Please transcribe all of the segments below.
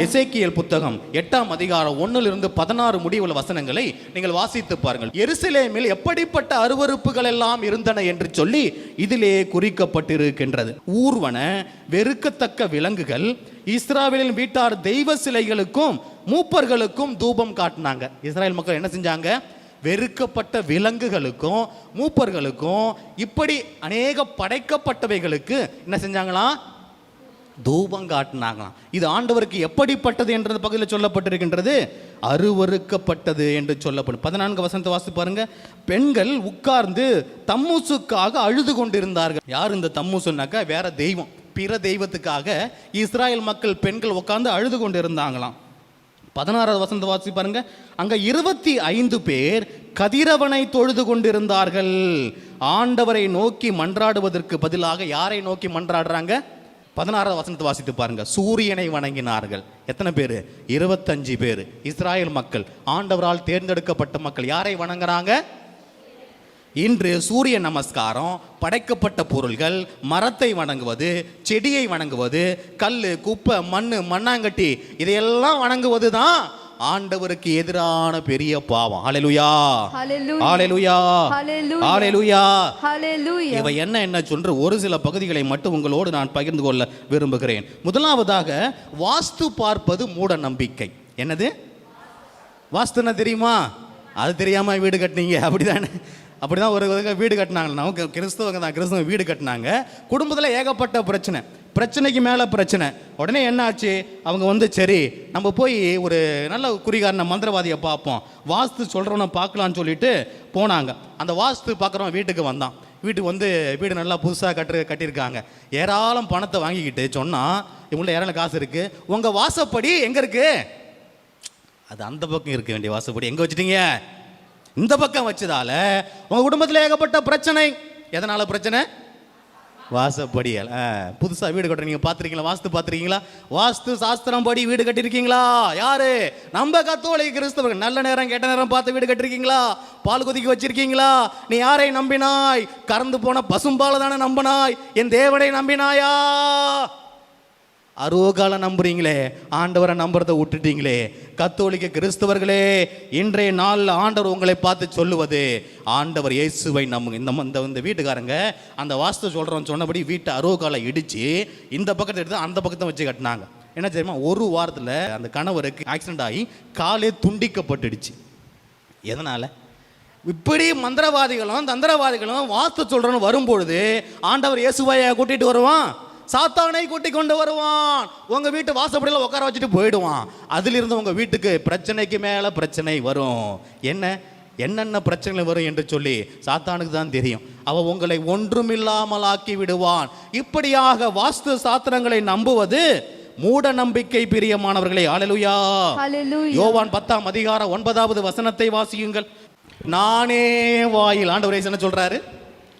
எசேக்கியல் புத்தகம் எட்டாம் அதிகாரம் ஒன்னிலிருந்து பதினாறு முடிவுள்ள வசனங்களை நீங்கள் வாசித்து பாருங்கள். எருசலேமில் எப்படிப்பட்ட அருவருப்புகள் எல்லாம் இருந்தன என்று சொல்லி இதிலே குறிக்கப்பட்டிருக்கின்றது. ஊர்வன வெறுக்கத்தக்க விலங்குகள் இஸ்ராவேலின் வீட்டார் தெய்வ சிலைகளுக்கும் மூப்பர்களுக்கும் தூபம் காட்டினாங்க. இஸ்ராயல் மக்கள் என்ன செஞ்சாங்க? வெறுக்கப்பட்ட விலங்குகளுக்கும் மூப்பர்களுக்கும் இப்படி அநேக படைக்கப்பட்டவைகளுக்கு என்ன செஞ்சாங்களாம்? தூபம் காட்டினாங்களாம் இது ஆண்டவருக்கு எப்படிப்பட்டது என்ற பகுதியில் சொல்லப்பட்டிருக்கின்றது? அருவருக்கப்பட்டது என்று சொல்லப்படும். பதினான்கு வசந்த வாசி பாருங்க. பெண்கள் உட்கார்ந்து தம்மூசுக்காக அழுது கொண்டிருந்தார்கள். யார் இந்த தம்மூசுனாக்கா வேற தெய்வம். பிற தெய்வத்துக்காக இஸ்ராயல் மக்கள் பெண்கள் உட்கார்ந்து அழுது கொண்டிருந்தாங்களாம். பதினாறாவது வசந்த வாசி பாருங்க. அங்க இருபத்தி ஐந்து பேர் கதிரவனை தொழுது கொண்டிருந்தார்கள். ஆண்டவரை நோக்கி மன்றாடுவதற்கு பதிலாக யாரை நோக்கி மன்றாடுறாங்க? பதினாறாவது வசனத்தை வாசித்து பாருங்கள் சூரியனை வணங்கினார்கள். எத்தனை பேர்? இருபத்தஞ்சு பேர். இஸ்ராயல் மக்கள் ஆண்டவரால் தேர்ந்தெடுக்கப்பட்ட மக்கள் யாரை வணங்குறாங்க? இன்று சூரிய நமஸ்காரம் படைக்கப்பட்ட பொருள்கள் மரத்தை வணங்குவது செடியை வணங்குவது கல் குப்பை மண் மண்ணாங்கட்டி இதையெல்லாம் வணங்குவது தான் ஆண்டவருக்கு எதிரான பெரிய பாவம். ஹalleluya. ஹalleluya. ஹalleluya. இவை என்ன என்ன சொல்ற ஒரு சில பகுதிகளை மட்டும் உங்களோடு நான் பகிர்ந்து கொள்ள விரும்புகிறேன். முதலாவதாக வாஸ்து பார்ப்பது மூட நம்பிக்கை. என்னது? வாஸ்துன்னா தெரியுமா? அது தெரியாம வீடு கட்டினீங்க. அப்படிதானே? அப்படிதான் ஒரு விதங்க வீடு கட்டினாங்க. நமக்கு கிறிஸ்தவங்க தான் கிறிஸ்தவங்க வீடு கட்டினாங்க. குடும்பத்தில் ஏகப்பட்ட பிரச்சனை. பிரச்சனைக்கு மேலே பிரச்சனை. உடனே என்ன ஆச்சு அவங்க வந்து சரி நம்ம போய் ஒரு நல்ல குறிகாரன மந்திரவாதியை பார்ப்போம். வாஸ்து சொல்கிறவனை பார்க்கலான்னு சொல்லிட்டு போனாங்க. அந்த வாஸ்து பார்க்குறவன் வீட்டுக்கு வந்தான். வீட்டுக்கு வந்து வீடு நல்லா புதுசாக கட்டு கட்டியிருக்காங்க. ஏராளம் பணத்தை வாங்கிக்கிட்டு சொன்னால் இவங்கள்ட்ட ஏராளம் காசு இருக்குது உங்கள் வாசப்படி எங்கே இருக்குது அது அந்த பக்கம் இருக்க வேண்டிய வாசப்படி. எங்கே வச்சுட்டீங்க? இந்த பக்கம் வச்சதால உங்கள் குடும்பத்தில் ஏகப்பட்ட பிரச்சனை. எதனால் பிரச்சனை? வாசப்படியல். புதுசாக வீடு கட்டுற நீங்கள் பார்த்துருக்கீங்களா? வாஸ்து பார்த்துருக்கீங்களா? வாஸ்து சாஸ்திரம் படி வீடு கட்டியிருக்கீங்களா யாரு? நம்ம கத்தோலிக்க கிறிஸ்தவர்கள். நல்ல நேரம் கெட்ட நேரம் பார்த்து வீடு கட்டிருக்கீங்களா? பால் கொதிக்க வச்சிருக்கீங்களா? நீ யாரை நம்பினாய்? கறந்து போன பசும்பால தானே நம்பினாய்? என் தேவனை நம்பினாயா? அருவகால நம்புறீங்களே ஆண்டவரை நம்புறதை விட்டுட்டீங்களே. கத்தோலிக்க கிறிஸ்தவர்களே இன்றைய நாளில் ஆண்டவர் உங்களை பார்த்து சொல்லுவது ஆண்டவர் இயேசுவை நம்புங்க. இந்த இந்த இந்த வீட்டுக்காரங்க அந்த வாஸ்து சொல்கிறோம் சொன்னபடி வீட்டை அருவகாலை இடித்து இந்த பக்கத்தை எடுத்து அந்த பக்கத்தை வச்சு கட்டினாங்க. என்ன தெரியுமா? ஒரு வாரத்தில் அந்த கணவருக்கு ஆக்சிடென்ட் ஆகி காலே துண்டிக்கப்பட்டுடுச்சு. எதனால்? இப்படி மந்திரவாதிகளும் தந்திரவாதிகளும் வாஸ்து சொல்கிறோன்னு வரும்பொழுது ஆண்டவர் இயேசுவையை கூட்டிகிட்டு வருவான்? சாத்தானை கூட்டி கொண்டு வருவான். உங்க வீட்டு வாசப்படியில் உட்கார வச்சுட்டு போயிடுவான். அதிலிருந்து உங்க வீட்டுக்கு பிரச்சனைக்கு மேல பிரச்சனை வரும். என்ன? என்னென்ன பிரச்சனை வரும் என்று சொல்லி சாத்தானுக்கு தான் தெரியும். அவன் உங்களை ஒன்றுமில்லாமல் ஆக்கி விடுவான். இப்படியாக வாஸ்து சாஸ்திரங்களை நம்புவது மூட நம்பிக்கை பிரியமானவர்களே ஆளலுயா Hallelujah. யோவான் பத்தாம் அதிகாரம் ஒன்பதாவது வசனத்தை வாசியுங்கள். நானே வாயில். ஆண்டவர் என்ன சொல்றாரு?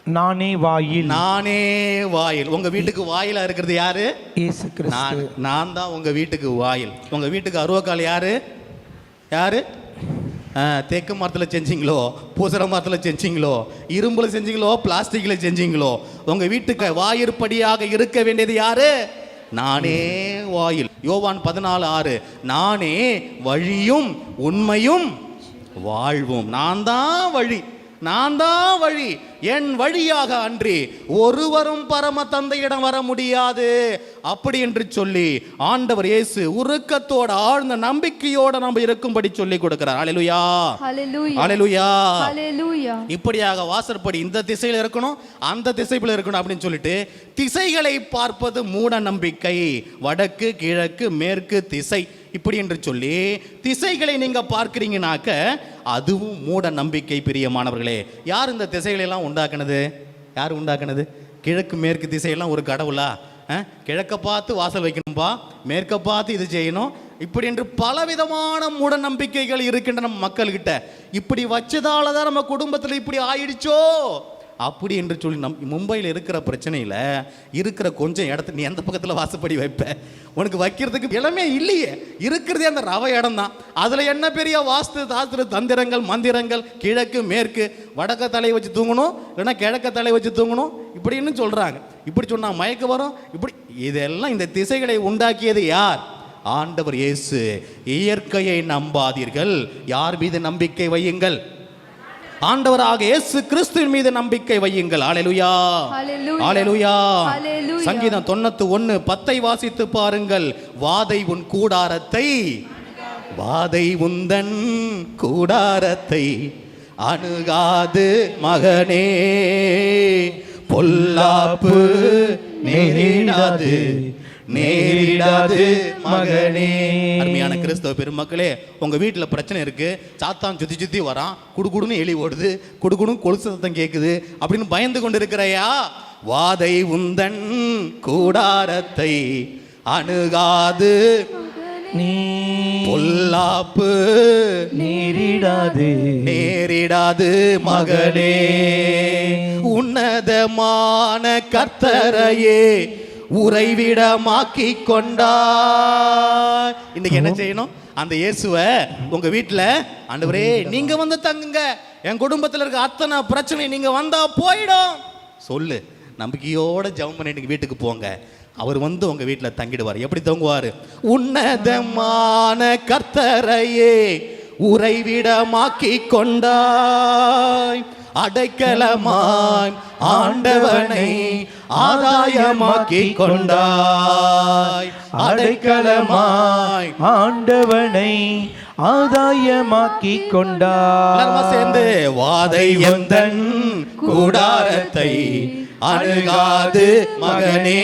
நானே வாயில். நானே வாயில். உங்க வீட்டுக்கு வாயிலா இருக்கிறது யாரு? இயேசு கிறிஸ்து. நான் நான் தான் உங்க வீட்டுக்கு வாயில். உங்க வீட்டுக்கு அருவக்கால் யாரு? யாரு? தேக்கு மரத்தில் செஞ்சீங்களோ? பூசர மரத்தில் செஞ்சீங்களோ? இரும்புல செஞ்சீங்களோ? பிளாஸ்டிக்கில் செஞ்சீங்களோ? உங்க வீட்டுக்கு வாயிற்படியாக இருக்க வேண்டியது யாரு? நானே வாயில். யோவான் பதினாலு ஆறு நானே வழியும் உண்மையும் வாழ்வும். நான் தான் வழி. நான் தான் வழி என் வழியாக அன்றி ஒருவரும் பரம தந்தையிடம் வர முடியாது. அப்படி என்று சொல்லி ஆண்டவர் இயேசு உருக்கத்தோட ஆழ்ந்த நம்பிக்கையோட நம்ம இருக்கும்படி சொல்லி கொடுக்கிறார். அலைலுயா. அலைலுயா. இப்படியாக வாசற்படி இந்த திசையில் இருக்கணும் அந்த திசையில் இருக்கணும் அப்படின்னு சொல்லிட்டு திசைகளை பார்ப்பது மூட நம்பிக்கை. வடக்கு கிழக்கு மேற்கு திசை. இப்படி என்று சொல்லி திசைகளை நீங்கள் பார்க்குறீங்கனாக்க அதுவும் மூட நம்பிக்கை பிரியமானவர்களே யார் இந்த திசைகளெல்லாம் உண்டாக்குனது? யார் உண்டாக்குனது? கிழக்கு மேற்கு திசையெல்லாம் ஒரு கடவுளா? கிழக்க பார்த்து வாசல் வைக்கணும்பா? மேற்க பார்த்து இது செய்யணும். இப்படி என்று பலவிதமான மூட நம்பிக்கைகள் இருக்கின்றன நம்ம மக்கள்கிட்ட. இப்படி வச்சதால தான் நம்ம குடும்பத்தில் இப்படி ஆயிடுச்சோ? அப்படி என்று சொல்லி நம் மும்பையில் இருக்கிற பிரச்சனையில் இருக்கிற கொஞ்சம் இடத்த நீ எந்த பக்கத்தில் வாசப்படி வைப்ப. உனக்கு வைக்கிறதுக்கு இடமே இல்லையே. இருக்கிறதே அந்த ரவ இடம் தான் அதில் என்ன பெரிய வாஸ்து தாஸ்திர தந்திரங்கள் மந்திரங்கள் கிழக்கு மேற்கு வடக்க தலையை வச்சு தூங்கணும் இல்லைன்னா கிழக்க தலையை வச்சு தூங்கணும் இப்படின்னு சொல்கிறாங்க இப்படி சொன்னால் மயக்க வரும். இப்படி இதெல்லாம் இந்த திசைகளை உண்டாக்கியது யார்? ஆண்டவர் இயேசு. இயற்கையை நம்பாதீர்கள். யார் மீது நம்பிக்கை வையுங்கள்? ஆண்டவராக இயேசு கிறிஸ்துவின் மீது நம்பிக்கை வையுங்கள். ஆலைலுயா. ஆலைலுயா. சங்கீதம் தொண்ணூத்து ஒன்னு பத்தை வாசித்து பாருங்கள். வாதை உன் கூடாரத்தை வாதை உந்தன் கூடாரத்தை அணுகாது மகனே. பொல்லாப்பு நேரிடாது நேரிடாது மகனே. அருமையான கிறிஸ்தவ பெருமக்களே உங்க வீட்டுல பிரச்சனை இருக்கு. சாத்தான் சுத்தி சுத்தி வரான். குடுகுடுன்னு எலி ஓடுது. குடுகுடும் கொலுசு சத்தம் கேக்குது. அப்படின்னு பயந்து கொண்டு இருக்கிறையா வாதை உந்தன் கூடாரத்தை அணுகாது. நீ பொல்லாப்பு நேரிடாது. நேரிடாது மகனே. உன்னதமான கர்த்தரையே உறைவிடமாக்கி கொண்டாய் இன்னைக்கு என்ன செய்யணும்? அந்த இயேசுவை உங்க வீட்டுல ஆண்டவரே நீங்க வந்து தங்குங்க. என் குடும்பத்துல இருக்க அத்தனை பிரச்சனை நீங்க வந்தா போயிடும். சொல்லு. நம்பிக்கையோட ஜெபம் பண்ணிட்டு வீட்டுக்கு போங்க. அவர் வந்து உங்க வீட்டுல தங்கிடுவார். எப்படி தங்குவார்? உன்னதமான கர்த்தரையே உறைவிடமாக்கி கொண்டாய் அடைக்கலமாய் ஆண்டவனை ஆதாயமாக்கி கொண்டாய். அடைக்கலமாய் ஆண்டவனை ஆதாயமாக்கி கொண்டார் சேர்ந்து வாதை எந்தன் கூடாரத்தை அணுகாது மகனே.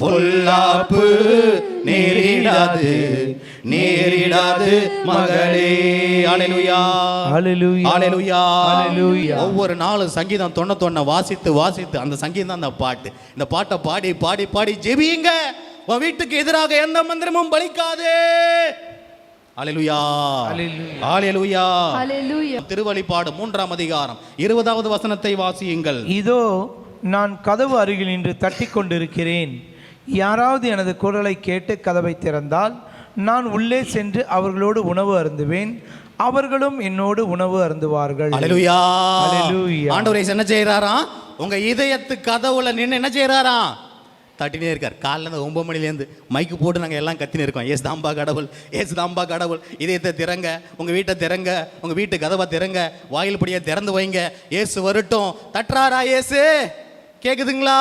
பொல்லாப்பு நேரிடாது. நேரிடாது மகளே. அலைலுயா Hallelujah. ஒவ்வொரு நாளும் சங்கீதம் தொண்ணூத்தொன்னை வாசித்து வாசித்து அந்த சங்கீதம் அந்த பாட்டு. இந்த பாட்டை பாடி பாடி பாடி ஜெபியுங்க. உன் வீட்டுக்கு எதிராக எந்த மந்திரமும் பலிக்காதே. திருவழிப்பாடு மூன்றாம் அதிகாரம். இருபதாவது வசனத்தை வாசியுங்கள். இதோ நான் கதவு அருகில் நின்று தட்டி கொண்டிருக்கிறேன் யாராவது எனது குரலை கேட்டு கதவை திறந்தால் நான் உள்ளே சென்று அவர்களோடு உணவு அருந்துவேன். அவர்களும் என்னோடு உணவு அருந்துவார்கள். ஆண்டவர் என்ன செய்யறாராம் உங்க இதயத்து கதவுல நின்று என்ன செய்யறாராம் தட்டினே இருக்கார். காலைல இருந்து ஒன்பது மணிலேருந்து மைக்கு போட்டு நாங்கள் எல்லாம் கத்தினே இருக்கோம். ஏசு தாம்பா கடவுள் ஏசு தாம்பா கடவுள் இதயத்தை திறங்க உங்கள் வீட்டை திறங்க உங்கள் வீட்டு கதவை திறங்க வாயில் படியை திறந்து வைங்க. ஏசு வரட்டும். தட்டுறாரா ஏசு? கேட்குதுங்களா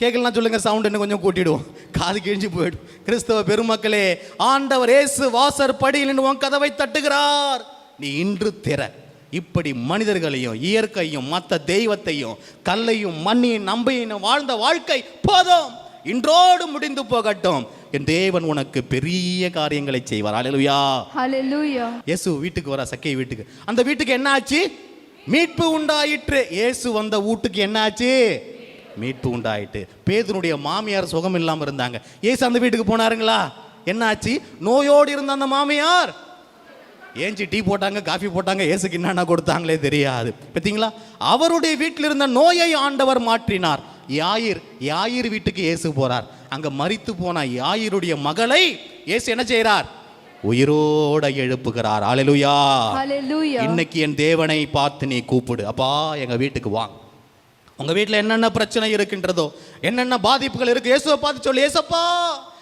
கேட்கலாம் சொல்லுங்க சவுண்ட் இன்னும் கொஞ்சம் கூட்டிடுவோம். காது கிழிஞ்சு போயிடும். கிறிஸ்தவ பெருமக்களே ஆண்டவர் இயேசு வாசர் படியில் உன் கதவை தட்டுகிறார். நீ இன்று திற. இப்படி மனிதர்களையும் இயற்கையும் மற்ற தெய்வத்தையும் கல்லையும் மண்ணையும் நம்பையும் வாழ்ந்த வாழ்க்கை போதும். இன்றோடு முடிந்து போகட்டும். என் தேவன் உனக்கு பெரிய காரியங்களை செய்வார். Hallelujah. இயேசு வீட்டுக்கு வர சக்கை வீட்டுக்கு. அந்த வீட்டுக்கு என்ன ஆச்சு மீட்பு உண்டாயிற்று. இயேசு வந்த வீட்டுக்கு என்ன ஆச்சு மீட்பு உண்டாயிட்டு. பேதுனுடைய மாமியார் சுகம் இல்லாம இருந்தாங்க. இயேசு அந்த வீட்டுக்கு போனாருங்களா? என்ன ஆச்சு நோயோடு இருந்த அந்த மாமியார். ஏஞ்சி டீ போட்டாங்க காஃபி போட்டாங்க இயேசுக்கு என்னென்ன கொடுத்தாங்களே தெரியாது. பார்த்தீங்களா அவருடைய வீட்டில் இருந்த நோயை ஆண்டவர் மாற்றினார். யாயிர் யாயிர் வீட்டுக்கு இயேசு போறார். அங்க மரித்து போன யாயிருடைய மகளை இயேசு என்ன செய்றார்? உயிரோட எழுப்புகிறார். அலலுயா. இன்னைக்கு என் தேவனை பார்த்து நீ கூப்பிடு. அப்பா எங்க வீட்டுக்கு வாங்க உங்கள் வீட்டில் என்னென்ன பிரச்சனை இருக்கின்றதோ என்னென்ன பாதிப்புகள் இருக்கு? இயேசுவை பார்த்து சொல்லு ஏசப்பா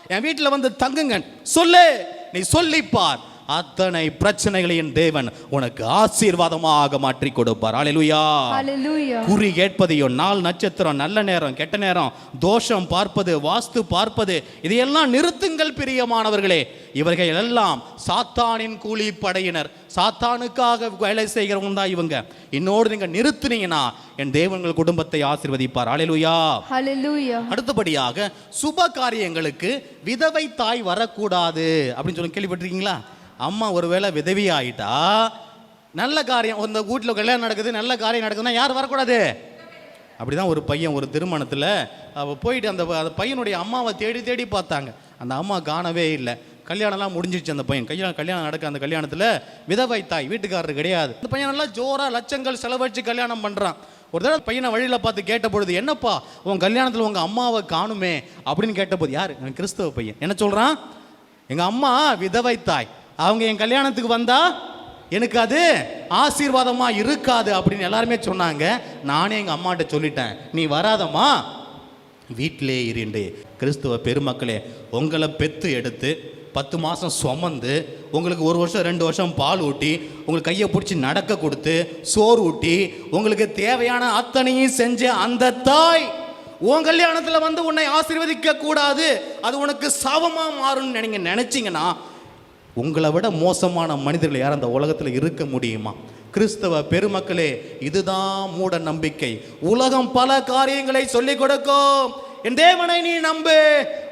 என் வீட்டில் வந்து தங்குங்க சொல்லு நீ சொல்லிப்பார் அத்தனை பிரச்சனைகளையும் தேவன் உனக்கு ஆசீர்வாதமாக மாற்றி கொடுப்பார். அலையா Hallelujah. குறி கேட்பதையும் நாள் நட்சத்திரம் நல்ல நேரம் கெட்ட நேரம் தோஷம் பார்ப்பது வாஸ்து பார்ப்பது இதையெல்லாம் நிறுத்துங்கள் பிரியமானவர்களே. இவர்கள் எல்லாம் சாத்தானின் கூலி படையினர். சாத்தானுக்காக வேலை செய்கிறவங்க தான் இவங்க. இன்னோடு நீங்க நிறுத்துனீங்கன்னா என் தேவன்கள் குடும்பத்தை ஆசீர்வதிப்பார். அலையலுயா. அடுத்தபடியாக சுப காரியங்களுக்கு விதவை தாய் வரக்கூடாது அப்படின்னு சொல்லி கேள்விப்பட்டிருக்கீங்களா? அம்மா ஒருவேளை விதவி ஆயிட்டா நல்ல காரியம் அந்த வீட்டில் கல்யாணம் நடக்குது நல்ல காரியம் நடக்குதுன்னா யார் வரக்கூடாது? அப்படிதான் ஒரு பையன் ஒரு திருமணத்தில் அவள் போயிட்டு அந்த அந்த பையனுடைய அம்மாவை தேடி தேடி பார்த்தாங்க. அந்த அம்மா காணவே இல்லை. கல்யாணம்லாம் முடிஞ்சிச்சு அந்த பையன். கல்யாணம் கல்யாணம் நடக்க அந்த கல்யாணத்தில் விதவை தாய் வீட்டுக்காரர் கிடையாது. அந்த பையன் நல்லா ஜோராக லட்சங்கள் செலவழிச்சு கல்யாணம் பண்ணுறான் ஒரு தடவை பையனை வழியில் பார்த்து கேட்ட பொழுது என்னப்பா உன் கல்யாணத்தில் உங்கள் அம்மாவை காணுமே? அப்படின்னு கேட்டபோது யார்? கிறிஸ்தவ பையன். என்ன சொல்கிறான் எங்கள் அம்மா விதவை தாய். அவங்க என் கல்யாணத்துக்கு வந்தா எனக்கு அது ஆசீர்வாதமாக இருக்காது அப்படின்னு எல்லாருமே சொன்னாங்க. நானே எங்கள் அம்மாட்ட சொல்லிட்டேன். நீ வராதம்மா. வீட்டிலே இருண்டு கிறிஸ்துவ பெருமக்களே உங்களை பெத்து எடுத்து பத்து மாதம் சுமந்து உங்களுக்கு ஒரு வருஷம் ரெண்டு வருஷம் பால் ஊட்டி உங்களுக்கு கையை பிடிச்சி நடக்க கொடுத்து சோறு ஊட்டி உங்களுக்கு தேவையான அத்தனையும் செஞ்ச அந்த தாய் உன் கல்யாணத்தில் வந்து உன்னை ஆசீர்வதிக்க கூடாது அது உனக்கு சாபமாக மாறும்னு நீங்கள் நினச்சிங்கன்னா உங்களை விட மோசமான மனிதர்கள் யார் அந்த உலகத்தில் இருக்க முடியுமா? கிறிஸ்தவ பெருமக்களே இதுதான் மூட நம்பிக்கை. உலகம் பல காரியங்களை சொல்லிக் கொடுக்கும். என் தேவனை நீ நம்பு.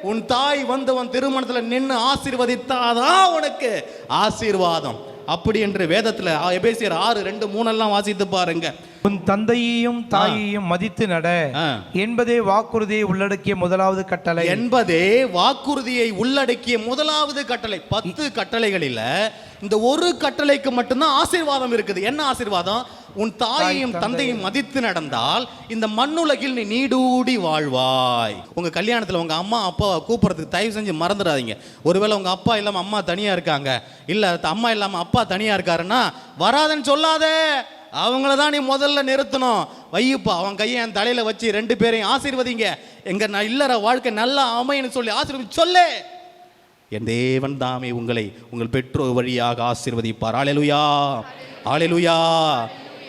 உன் தாய் வந்து உன் திருமணத்தில் நின்று ஆசீர்வதித்தாதான் உனக்கு ஆசீர்வாதம். அப்படி என்று வேதத்தில் எபேசியர் ஆறு ரெண்டு மூணெல்லாம் வாசித்து பாருங்கள் உன் தந்தையையும் தாயையும் மதித்து நட. என்பதே வாக்குறுதியை உள்ளடக்கிய முதலாவது கட்டளை. என்பதே வாக்குறுதியை உள்ளடக்கிய முதலாவது கட்டளை. பத்து கட்டளைகளில் இந்த ஒரு கட்டளைக்கு மட்டும்தான் ஆசீர்வாதம் இருக்குது. என்ன ஆசீர்வாதம்? உன் தாயையும் தாய், தந்தையும் மதித்து நடந்தால் இந்த மண்ணுலகில் நீ நீடூடி வாழ்வாய். உங்க கல்யாணத்துல உங்க அம்மா அப்பாவை கூப்பிடுறதுக்கு தயவு செஞ்சு மறந்துடாதீங்க. ஒருவேளை உங்க அப்பா இல்லாம அம்மா தனியா இருக்காங்க. இல்ல அம்மா இல்லாம அப்பா தனியா இருக்காருன்னா வராதன்னு சொல்லாதே. அவங்கள தான் நீ முதல்ல நிறுத்தணும். வையுப்பா அவன் கையை என் தலையில் வச்சு ரெண்டு பேரையும் ஆசீர்வதிங்க. எங்கள் நான் இல்லற வாழ்க்கை நல்லா அமையன்னு சொல்லி ஆசீர்வதி சொல்லு. என் தேவன் தாமே உங்களை உங்கள் பெற்றோர் வழியாக ஆசீர்வதிப்பார். ஆளெலுயா ஆளெலுயா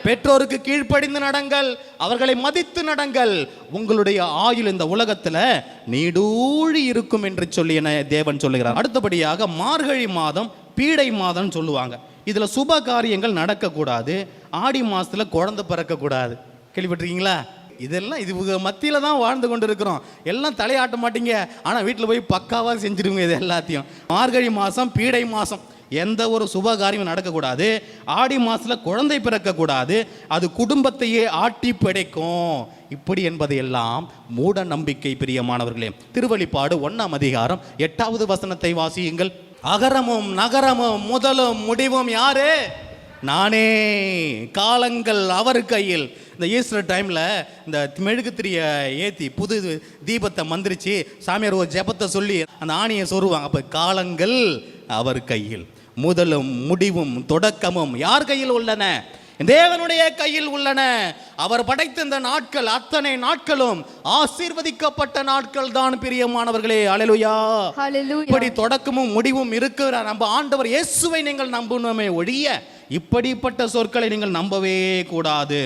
பெற்றோருக்கு கீழ்ப்படிந்து நடங்கள் அவர்களை மதித்து நடங்கள். உங்களுடைய ஆயுள் இந்த உலகத்தில் நீடூழி இருக்கும் என்று சொல்லி என தேவன் சொல்லுகிறார். அடுத்தபடியாக மார்கழி மாதம் பீடை மாதம் சொல்லுவாங்க. இதில் சுப காரியங்கள் நடக்கக்கூடாது. ஆடி மாதத்தில் குழந்தை பிறக்கக்கூடாது கேள்விப்பட்டிருக்கீங்களா? இதெல்லாம் இது மத்தியில் தான் வாழ்ந்து கொண்டு இருக்கிறோம் எல்லாம் தலையாட்ட மாட்டீங்க. ஆனால் வீட்டில் போய் பக்காவாக செஞ்சிருங்க இது எல்லாத்தையும். மார்கழி மாதம் பீடை மாதம் எந்த ஒரு சுப காரியமும் நடக்கக்கூடாது. ஆடி மாதத்தில் குழந்தை பிறக்கக்கூடாது அது குடும்பத்தையே ஆட்டி பிடைக்கும் இப்படி என்பதையெல்லாம் மூட நம்பிக்கை பிரியமானவர்களே. திருவழிப்பாடு ஒன்றாம் அதிகாரம் எட்டாவது வசனத்தை வாசியுங்கள். அகரமும் நகரமும் முதலும் முடிவும் யாரு? நானே காலங்கள் அவர் கையில். இந்த ஈஸ்டர் டைமில் இந்த மெழுகுத்திரிய ஏற்றி புது தீபத்தை மந்திரிச்சு சாமியார் ஒரு ஜெபத்தை சொல்லி அந்த ஆணியை சொருவாங்க. அப்போ காலங்கள் அவர் கையில். முதலும் முடிவும் தொடக்கமும் யார் கையில் உள்ளன? தேவனுடைய கையில் உள்ளன. அவர் படைத்த இந்த நாட்கள் அத்தனை நாட்களும் ஆசீர்வதிக்கப்பட்ட நாட்கள் தான் பிரியமானவர்களே. Hallelujah. இப்படி தொடக்கமும் முடிவும் இருக்கிற நம்ம ஆண்டவர் இயேசுவை நீங்கள் நம்பணுமே ஒழிய இப்படிப்பட்ட சொற்களை நீங்கள் நம்பவே கூடாது.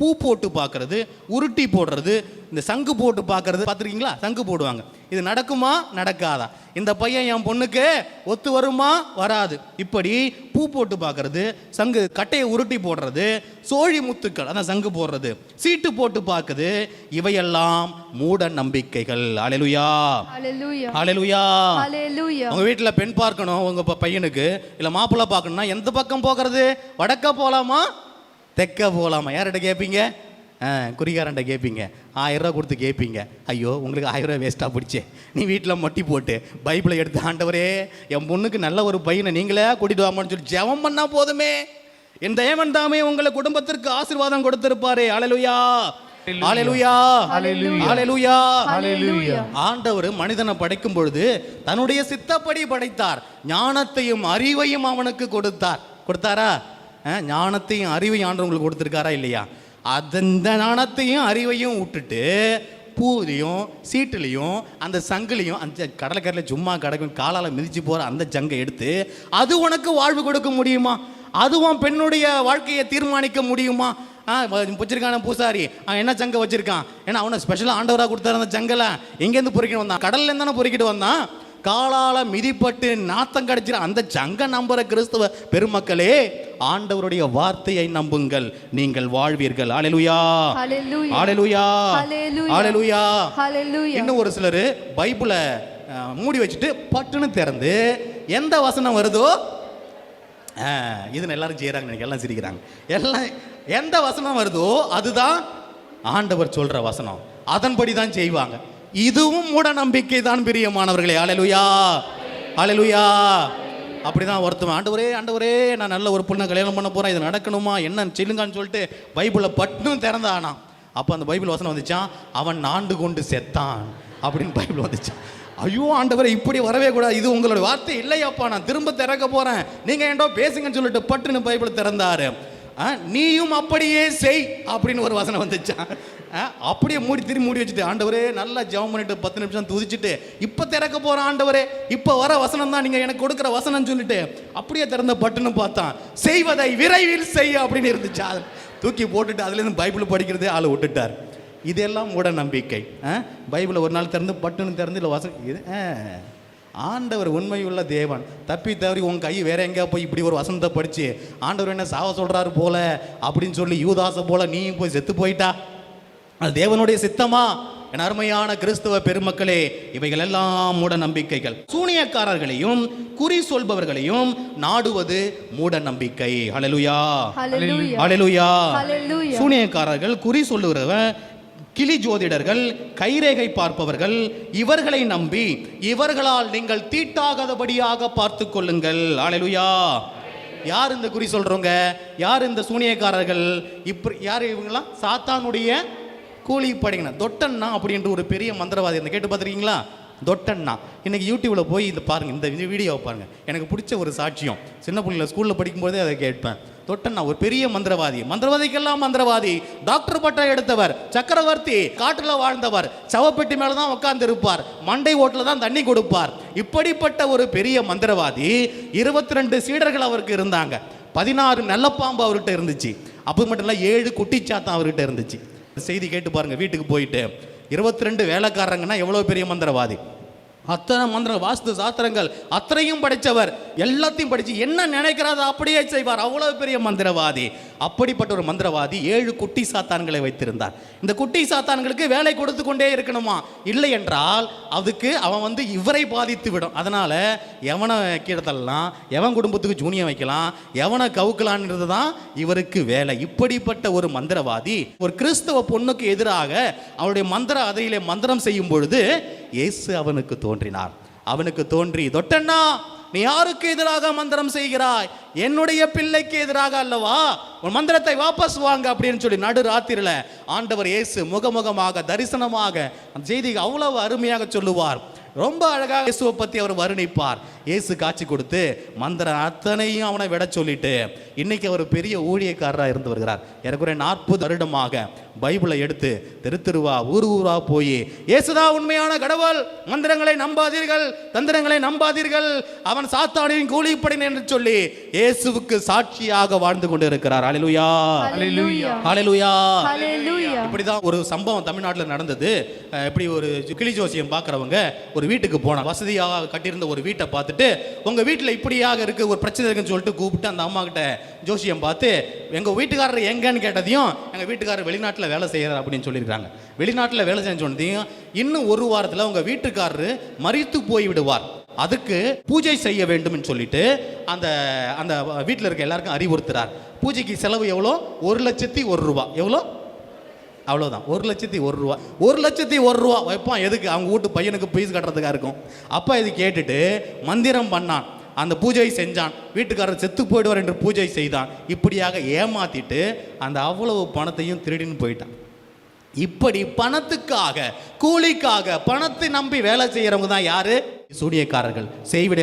பூ போட்டு பார்க்கறது உருட்டி போடுறது இந்த சங்கு போட்டு பார்க்கறது பார்த்துருக்கீங்களா? சங்கு போடுவாங்க. இது நடக்குமா? நடக்காதா. இந்த பையன் என் பொண்ணுக்கு ஒத்து வருமா? வராது. இப்படி பூ போட்டு பார்க்கறது சங்கு கட்டையை உருட்டி போடுறது சோழி முத்துக்கள் அதான் சங்கு போடுறது சீட்டு போட்டு பார்க்குது இவையெல்லாம் மூட நம்பிக்கைகள். அலையலுயா Hallelujah. உங்க வீட்டில் பெண் பார்க்கணும் உங்க பையனுக்கு. இல்லை மாப்பிள்ளை பார்க்கணும்னா எந்த பக்கம் போகிறது? வடக்க போகலாமா தெற்க போகலாமா யார்கிட்ட கேட்பீங்க குறிகாரன்ட்ட கேட்பீங்க ஆயிரம் ரூபா கொடுத்து கேட்பீங்க ஐயோ உங்களுக்கு ஆயிரம் ரூபா வேஸ்ட்டாக பிடிச்சே நீ வீட்டில் மட்டி போட்டு பைபிளை எடுத்து ஆண்டவரே என் பொண்ணுக்கு நல்ல ஒரு பையனை நீங்களே கூட்டிட்டு வாமான்னு சொல்லி ஜெபம் பண்ணா போதுமே. என் தேவன் தாமே உங்களை குடும்பத்திற்கு ஆசீர்வாதம் கொடுத்திருப்பாரே. Hallelujah. ஆண்டவர் மனிதனை படைக்கும் பொழுது தன்னுடைய சித்தப்படி படைத்தார். ஞானத்தையும் அறிவையும் அவனுக்கு கொடுத்தார். கொடுத்தாரா? ஞானத்தையும் அறிவையும் ஆண்டு உங்களுக்கு கொடுத்துருக்காரா இல்லையா? அந்த ஞானத்தையும் அறிவையும் விட்டுட்டு பூலையும் சீட்டுலையும் அந்த சங்குலையும் அந்த கடலைக்கரையில் சும்மா கிடக்கும் காலால் மிதிச்சு போகிற அந்த ஜங்கை எடுத்து அது உனக்கு வாழ்வு கொடுக்க முடியுமா? அதுவும் பெண்ணுடைய வாழ்க்கையை தீர்மானிக்க முடியுமா? வச்சிருக்கான பூசாரி என்ன சங்கை வச்சிருக்கான்? ஏன்னா அவனை ஸ்பெஷலாக ஆண்டவராக கொடுத்தாரு அந்த சங்கலை எங்கேருந்து பொறுக்கிட்டு வந்தான். கடல்ல தானே பொறிக்கிட்டு வந்தான். காலால் மிதிப்பட்டு நாத்தம் கடிச்சிட அந்த சங்க நம்புற கிறிஸ்துவ பெருமக்களே ஆண்டவருடைய வார்த்தையை நம்புங்கள். நீங்கள் வாழ்வீர்கள். Hallelujah. Hallelujah Hallelujah. இன்னும் ஒரு சிலர் பைபிளை மூடி வச்சுட்டு பட்டுன்னு திறந்து எந்த வசனம் வருதோ இதுன்னு எல்லாரும் செய்கிறாங்க எல்லாம் சிரிக்கிறாங்க. எல்லாம் எந்த வசனம் வருதோ அதுதான் ஆண்டவர் சொல்ற வசனம். அதன்படி தான் செய்வாங்க. இதுவும் மூட நம்பிக்கை தான் பிரியமானவர்களே அலலுயா அப்படி தான் ஒருத்தவன் ஆண்டவரே ஆண்டவரே நான் நல்ல ஒரு பொண்ணை கல்யாணம் பண்ண போகிறேன் இது நடக்கணுமா? என்னன்னு சொல்லுங்கன்னு சொல்லிட்டு பைபிளை பட்டும் திறந்தானா அப்போ அந்த பைபிள் வசனம் வந்துச்சான் அவன் நாண்டு கொண்டு செத்தான் அப்படின்னு பைபிள் வந்துச்சான் ஐயோ ஆண்டவரை இப்படி வரவே கூடாது. இது உங்களோட வார்த்தை இல்லையாப்பா. நான் திரும்ப திறக்க போறேன். நீங்க ஏன்டோ பேசுங்கன்னு சொல்லிட்டு பட்டுன்னு பைபிள் திறந்தாரு. ஆ, நீயும் அப்படியே செய் அப்படின்னு ஒரு வசனம் வந்துச்சான் அப்படியே மூடி திரும்பி மூடி வச்சுட்டு ஆண்டவரே நல்லா ஜெபம் பண்ணிட்டு பத்து நிமிஷம் துதிச்சுட்டு இப்போ திறக்க போகிற ஆண்டவரே இப்போ வர வசனம் தான் நீங்கள் எனக்கு கொடுக்குற வசனம் சொல்லிட்டு அப்படியே திறந்த பட்டுன்னு பார்த்தான். செய்வதை விரைவில் செய்ய அப்படின்னு இருந்துச்சு. அது தூக்கி போட்டுட்டு அதுலேருந்து பைபிள் படிக்கிறதே ஆளை விட்டுட்டார். இதெல்லாம் மூட நம்பிக்கை. ஆ? பைபிளை ஒரு நாள் திறந்து பட்டுன்னு திறந்து இல்லை வசனம் இது ஆண்டவர் உண்மையுள்ள தேவன். தப்பி தவறி உன் கை வேற எங்கேயா போய் இப்படி ஒரு வசனத்தை படிச்சு ஆண்டவர் என்ன சாவ சொல்றாரு போல அப்படின்னு சொல்லி யூதாச போல நீயும் போய் செத்து போயிட்டா? அது தேவனுடைய சித்தமா? என் அருமையான கிறிஸ்தவ பெருமக்களே இவைகள் எல்லாம் மூட நம்பிக்கைகள் சூனியக்காரர்களையும் குறி சொல்பவர்களையும் நாடுவது மூட நம்பிக்கை. ஹalleluya Hallelujah. சூனியக்காரர்கள் குறி சொல்லுகிறவன் கிளி ஜோதிடர்கள் கைரேகை பார்ப்பவர்கள் இவர்களை நம்பி இவர்களால் நீங்கள் தீட்டாகாதபடியாக பார்த்து கொள்ளுங்கள். ஹalleluya யார் இந்த குறி சொல்றவங்க? யார் இந்த சூனியக்காரர்கள்? இப்ப யார் இவங்களாம் சாத்தானுடைய கூலி படையினர் தொட்டண்ணா அப்படின்ற ஒரு பெரிய மந்திரவாதி இந்த கேட்டு பார்த்துருக்கீங்களா? தொட்டண்ணா. இன்றைக்கி யூடியூப்பில் போய் இந்த பாருங்கள் இந்த வீடியோவை பாருங்கள் எனக்கு பிடிச்ச ஒரு சாட்சியம். சின்ன பிள்ளைங்கள ஸ்கூலில் படிக்கும்போதே அதை கேட்பேன். தொட்டண்ணா ஒரு பெரிய மந்திரவாதி. மந்திரவாதிக்கெல்லாம் மந்திரவாதி. டாக்டர் பட்டம் எடுத்தவர் சக்கரவர்த்தி காட்டில் வாழ்ந்தவர் சவப்பெட்டி மேலே தான் உட்கார்ந்து இருப்பார் மண்டை ஓட்டில் தான் தண்ணி கொடுப்பார். இப்படிப்பட்ட ஒரு பெரிய மந்திரவாதி இருபத்தி ரெண்டு சீடர்கள் அவருக்கு இருந்தாங்க. பதினாறு நல்ல பாம்பு அவர்கிட்ட இருந்துச்சு. அப்போ மட்டும் இல்லை ஏழு குட்டிச்சாத்தான் அவர்கிட்ட இருந்துச்சு. செய்தி கேட்டு பாருங்க வீட்டுக்கு போயிட்டு. இருபத்தி ரெண்டு வேலைக்காரங்கன்னா எவ்வளோ பெரிய மந்திரவாதி? அத்தனை மந்திர வாஸ்து சாஸ்திரங்கள் அத்தனையும் படித்தவர் எல்லாத்தையும் படித்து என்ன நினைக்கிறாரோ அப்படியே செய்வார். அவ்வளோ பெரிய மந்திரவாதி. அப்படிப்பட்ட ஒரு மந்திரவாதி ஏழு குட்டி சாத்தான்களை வைத்திருந்தார். இந்த குட்டி சாத்தான்களுக்கு வேலை கொடுத்து கொண்டே இருக்கணுமா? இல்லை என்றால் அதுக்கு அவன் வந்து இவரை பாதித்து விடும். அதனால் எவனை கீழே தள்ளலாம் எவன் குடும்பத்துக்கு ஜூனியம் வைக்கலாம் எவனை கவுக்கலான்றது தான் இவருக்கு வேலை. இப்படிப்பட்ட ஒரு மந்திரவாதி ஒரு கிறிஸ்தவ பொண்ணுக்கு எதிராக அவருடைய மந்திர அதையிலே மந்திரம் செய்யும் பொழுது இயேசு அவனுக்கு தோன்றினார். அவனுக்கு தோன்றி தொட்டண்ணா நீ யாருக்கு எதிராக மந்திரம் செய்கிறாய்? என்னுடைய பிள்ளைக்கு எதிராக அல்லவா? உன் மந்திரத்தை வாபஸ் வாங்க அப்படின்னு சொல்லி நடு ராத்திரில ஆண்டவர் இயேசு முகமுகமாக தரிசனமாக அந்த செய்தி அவ்வளவு அருமையாக சொல்லுவார். ரொம்ப அழகாக இயேசுவை பத்தி அவர் வர்ணிப்பார். இயேசு காட்சி கொடுத்து மந்திரம் அத்தனையும் அவனை விட சொல்லிட்டு இன்னைக்கு அவர் பெரிய ஊழியக்காரராக இருந்து வருகிறார். ஏறக்குறைய நாற்பது வருடமாக பைபிளை எடுத்து தெரு தெருவா ஊர் ஊரா போய் இயேசுதா உண்மையான கடவுள் மந்திரங்களை நம்பாதீர்கள் தந்திரங்களை நம்பாதீர்கள் அவன் சாத்தானின் கூலிப்படின் என்று சொல்லி இயேசுவுக்கு சாட்சியாக வாழ்ந்து கொண்டு இருக்கிறார் அலிலுயா. அலிலுயா. இப்படிதான் ஒரு சம்பவம் தமிழ்நாட்டில் நடந்தது. இப்படி ஒரு கிளி ஜோசியம் பார்க்குறவங்க ஒரு வீட்டுக்கு போன வசதியாக கட்டியிருந்த ஒரு வீட்டை பார்த்துட்டு உங்கள் வீட்டில் இப்படியாக இருக்குது ஒரு பிரச்சனை இருக்குன்னு சொல்லிட்டு கூப்பிட்டு அந்த அம்மா கிட்ட ஜோசியம் பார்த்து எங்கள் வீட்டுக்காரர் எங்கன்னு கேட்டதையும் எங்கள் வீட்டுக்காரர் வெளிநாட்டில் வேலை செய்கிறார் அப்படின்னு சொல்லியிருக்காங்க வெளிநாட்டில் வேலை செஞ்ச சொன்னதையும் இன்னும் ஒரு வாரத்தில் உங்கள் வீட்டுக்காரர் மறித்து போய் விடுவார். அதுக்கு பூஜை செய்ய வேண்டும்னு சொல்லிட்டு அந்த அந்த வீட்டில் இருக்க எல்லாருக்கும் அறிவுறுத்துறார். பூஜைக்கு செலவு எவ்வளோ? ஒரு லட்சத்தி ஒரு ரூபா. எவ்வளோ? அவ்வளோதான் ஒரு லட்சத்தி ஒரு ரூபா. ஒரு லட்சத்தி ஒரு ரூபா. வைப்பான் எதுக்கு? அவங்க வீட்டு பையனுக்கு பீஸ் கட்டுறதுக்காக இருக்கும். அப்போ இது கேட்டுட்டு மந்திரம் பண்ணான். அந்த பூஜை செஞ்சான். வீட்டுக்காரர் செத்து போயிடுவார் என்று பூஜை செய்தான். இப்படியாக ஏமாத்திட்டு அந்த அவ்வளவு பணத்தையும் திருடின்னு போயிட்டான். இப்படி பணத்துக்காக கூலிக்காக பணத்தை நம்பி வேலை செய்யறவங்க தான் யாரு? சூனியக்காரர்கள். செய்விட